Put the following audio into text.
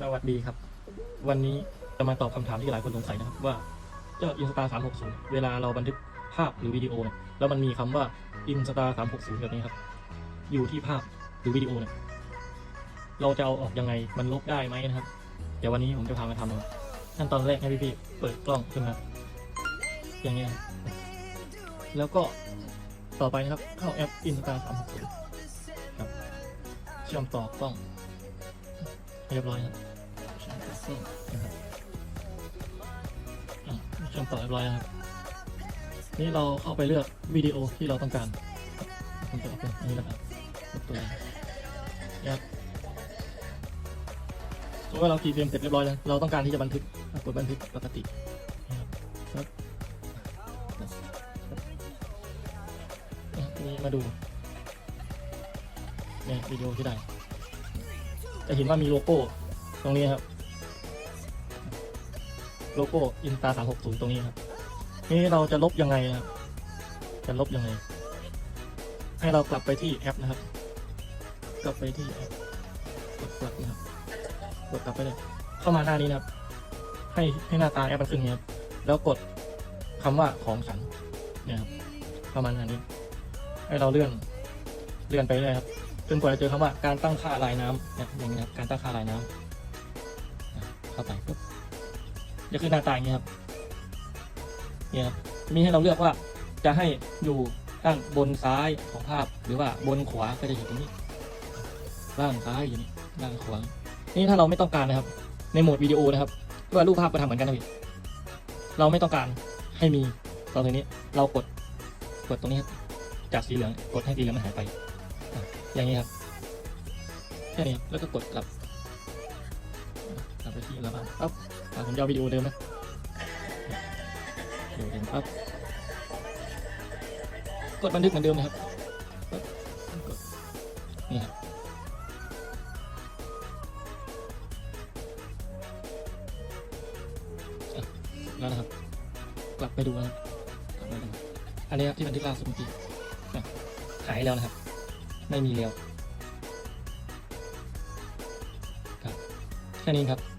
สวัสดีครับ วันนี้จะมาตอบคำถามที่หลายคนสงสัยนะครับ ว่าเจ้า Insta 360เวลาเราบันทึกภาพหรือวิดีโอเนี่ยแล้วมันมีคำว่า Insta 360แบบนี้ครับ อยู่ที่ภาพหรือวิดีโอเนี่ยเราจะเอาออกยังไงมันลบได้ไหมนะครับ เดี๋ยววันนี้ผมจะพามาทำนะครับขั้นตอนแรกให้พี่ๆเปิดกล้องขึ้นมาอย่างเงี้ยครับแล้วก็ต่อไปนะครับเข้าแอป Insta 360ครับเชื่อมต่อกล้องเรียบร้อยครับเชื่อมต่อกล้อง นะครับเชื่อมต่อเรียบร้อยครับ นี่เราเข้าไปเลือกวิดีโอที่เราต้องการผมจะเอาเป็นอันนี้แล้วกันยกตัวนะครับสมมติว่าเราคีย์เฟรมเสร็จเรียบร้อยแล้ว เราต้องการที่จะบันทึกกดบันทึกปกติครับนี้มาดูเนี่ยวิดีโอที่ได้ จะเห็นว่ามีโลโก้ ตรงนี้ครับ โลโก้อินตาสามหกศูนย์ตรงนี้ครับ นี่เราจะลบยังไงครับ จะลบยังไง ให้เรากลับไปที่แอปนะครับ กลับไปที่แอปกดกลับนะครับกดกลับไปเลยเข้ามาหน้านี้นะครับ ให้ให้หน้าตาแอปมันขึ้นอย่างนี้ครับ แล้วกดคำว่าของฉันเนี่ยครับเข้ามาหน้านี้ ให้เราเลื่อน เลื่อนไปเรื่อยครับ จนกว่าจะเจอคำว่าการตั้งค่าลายน้ำเนี่ยอย่างนี้ครับการตั้งค่าลายน้ำเข้าไปปุ๊บจะขึ้นหน้าตาอย่างนี้ครับเนี่ยครับมีให้เราเลือกว่าจะให้อยู่ด้านบนซ้ายของภาพหรือว่าบนขวาก็จะอยู่ตรงนี้ล่างซ้ายอยู่นี่ล่างขวานี่ถ้าเราไม่ต้องการนะครับ ในโหมดวิดีโอนะครับว่ารูปภาพก็ทำเหมือนกันนะพี่เราไม่ต้องการให้มีตอนนี้ เรากดกดตรงนี้ครับจากสีเหลืองกดให้สีเหลืองมันหายไป อย่างนี้ครับแค่นี้ครับแล้วก็กดกลับกลับไปที่ระบายปั๊บอะผมจะเอาวิดีโอเดิมนะวิดีโอเดิมปั๊บกดบันทึกเหมือนเดิมนะครับนี่ครับอะแล้วนะครับ กลับไปดูนะครับกลับไปดูอันนี้ครับที่บันทึกล่าสุดเมื่อกี้หายแล้วนะครับ ไม่มีแล้วครับแค่นี้ครับ